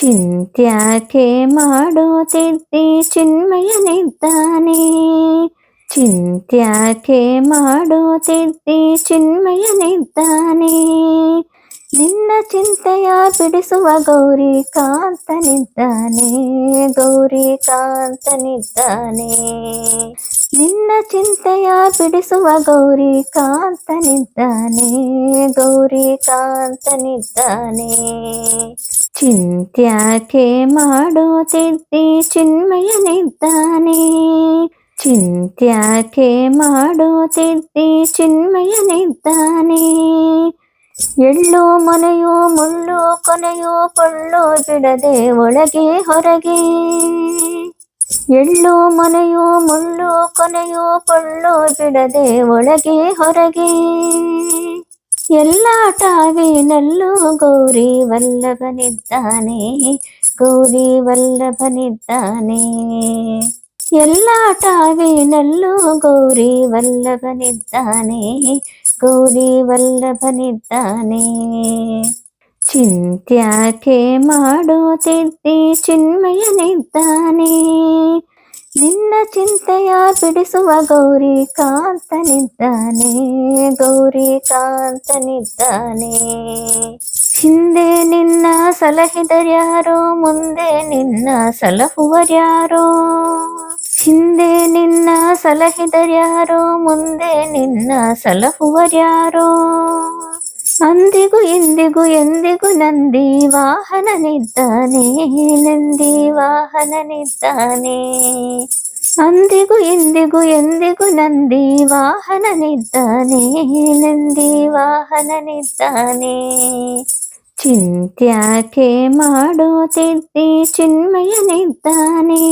ಚಿಂತ್ಯಾಕೆ ಮಾಡುತ್ತಿದ್ದಿ ಚಿನ್ಮಯನಿದ್ದಾನೆ. ಚಿಂತ್ಯಾಕೆ ಮಾಡುತ್ತಿದ್ದಿ ಚಿನ್ಮಯನಿದ್ದಾನೆ. ನಿನ್ನ ಚಿಂತೆಯ ಬಿಡಿಸುವ ಗೌರಿ ಕಾಂತನಿದ್ದಾನೆ ಗೌರಿ ಕಾಂತನಿದ್ದಾನೆ ಚಿಂತೆಯ ಬಿಡಿಸುವ ಗೌರಿ ಕಾಂತನಿದ್ದಾನೆ ಗೌರಿ ಕಾಂತನಿದ್ದಾನೆ ಚಿಂತ್ಯಾಕೆ ಮಾಡುತ್ತಿದ್ದಿ ಚಿನ್ಮಯನಿದ್ದಾನೆ ಚಿಂತ್ಯಾಕೆ ಮಾಡುತ್ತಿದ್ದಿ ಚಿನ್ಮಯನಿದ್ದಾನೆ ಎಳ್ಳು ಮನೆಯೋ, ಮುಳ್ಳು ಕೊನೆಯೋ ಕೊಳ್ಳು ಬಿಡದೆ ಒಳಗೆ ಹೊರಗೆ. ಎಳ್ಳು ಮನೆಯೋ, ಮುಳ್ಳೋ ಕೊನೆಯೋ ಕೊಳ್ಳು ಬಿಡದೆ ಒಳಗೆ ಹೊರಗೆ. ಎಲ್ಲಾಟವಿನಲ್ಲೂ ಗೌರಿ ವಲ್ಲಭನಿದ್ದಾನೆ ಗೌರಿ ವಲ್ಲಭನಿದ್ದಾನೆ. ಎಲ್ಲಾಟವಿನಲ್ಲೂ ಗೌರಿ ವಲ್ಲಭನಿದ್ದಾನೆ ಗೌರಿ ವಲ್ಲಭನಿದ್ದಾನೆ. ಚಿಂತ್ಯಾಕೆ ಮಾಡುತ್ತಿದ್ದಿ ಚಿನ್ಮಯನಿದ್ದಾನೆ ನಿನ್ನ ಚಿಂತೆಯ ಬಿಡಿಸುವ ಗೌರಿ ಕಾಂತನಿದ್ದಾನೆ ಗೌರಿ ಕಾಂತನಿದ್ದಾನೆ ಹಿಂದೆ ನಿನ್ನ ಸಲಹಿದರ್ಯಾರೋ ಮುಂದೆ ನಿನ್ನ ಸಲಹುವರ್ಯಾರೋ ಹಿಂದೆ ನಿನ್ನ ಸಲಹಿದರ್ಯಾರೋ ಮುಂದೆ ನಿನ್ನ ಸಲಹುವರ್ಯಾರೋ ಅಂದಿಗೂ ಇಂದಿಗೂ ಎಂದಿಗೂ ನಂದಿ ವಾಹನನಿದ್ದಾನೆ ನಂದಿ ವಾಹನನಿದ್ದಾನೆ ಅಂದಿಗೂ ಇಂದಿಗೂ ಎಂದಿಗೂ ನಂದಿ ವಾಹನನಿದ್ದಾನೆ ನಂದಿ ವಾಹನನಿದ್ದಾನೆ ಚಿಂತ್ಯಾಕೆ ಮಾಡುತ್ತಿದ್ದಿ ಚಿನ್ಮಯನಿದ್ದಾನೆ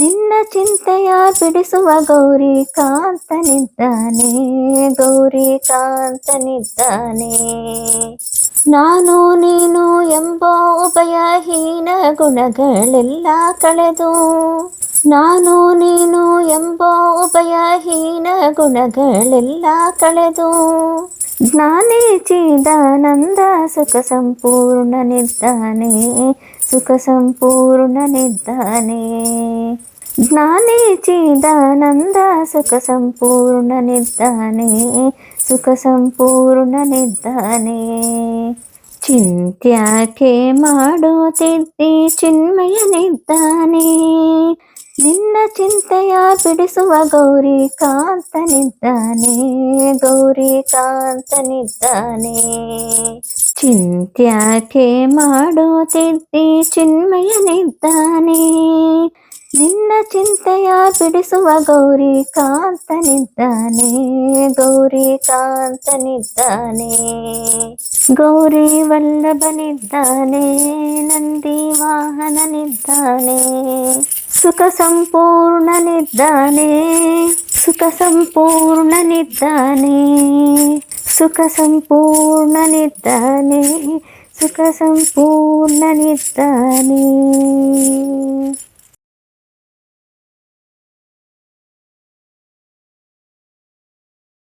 ನಿನ್ನ ಚಿಂತೆಯ ಬಿಡಿಸುವ ಗೌರಿ ಕಾಂತನಿದ್ದಾನೆ ಗೌರಿ ಕಾಂತನಿದ್ದಾನೆ ನಾನು ನೀನು ಎಂಬ ಉಭಯಹೀನ ಗುಣಗಳೆಲ್ಲ ಕಳೆದು, ನಾನು ನೀನು ಎಂಬ ಉಭಯಹೀನ ಗುಣಗಳೆಲ್ಲ ಕಳೆದು ಜ್ಞಾನಿ ಚಿದಾನಂದ ಸುಖ ಸಂಪೂರ್ಣನಿದ್ದಾನೆ ಸುಖ ಸಂಪೂರ್ಣನಿದ್ದಾನೆ ಜ್ಞಾನಿ ಚಿದಾನಂದ ಸುಖ ಸಂಪೂರ್ಣನಿದ್ದಾನೆ ಸುಖ ಸಂಪೂರ್ಣನಿದ್ದಾನೆ ಚಿಂತ್ಯಾಕೆ ಮಾಡುತ್ತಿದ್ದಿ ಚಿನ್ಮಯನಿದ್ದಾನೆ ನಿನ್ನ ಚಿಂತೆಯ ಬಿಡಿಸುವ ಗೌರಿ ಕಾಂತನಿದ್ದಾನೆ ಗೌರಿ ಕಾಂತನಿದ್ದಾನೆ ಚಿಂತ್ಯಾಕೆ ಮಾಡುತ್ತಿದ್ದಿ ಚಿನ್ಮಯನಿದ್ದಾನೆ. ನಿನ್ನ ಚಿಂತೆಯ ಬಿಡಿಸುವ ಗೌರಿ ಕಾಂತನಿದ್ದಾನೆ ಗೌರಿ ಕಾಂತನಿದ್ದಾನೆ ಗೌರಿ ವಲ್ಲಭನಿದ್ದಾನೆ, ನಂದಿ ವಾಹನನಿದ್ದಾನೆ. ಸುಖ ಸಂಪೂರ್ಣನಿದ್ದಾನೆ ಸುಖ ಸಂಪೂರ್ಣನಿದ್ದಾನೆ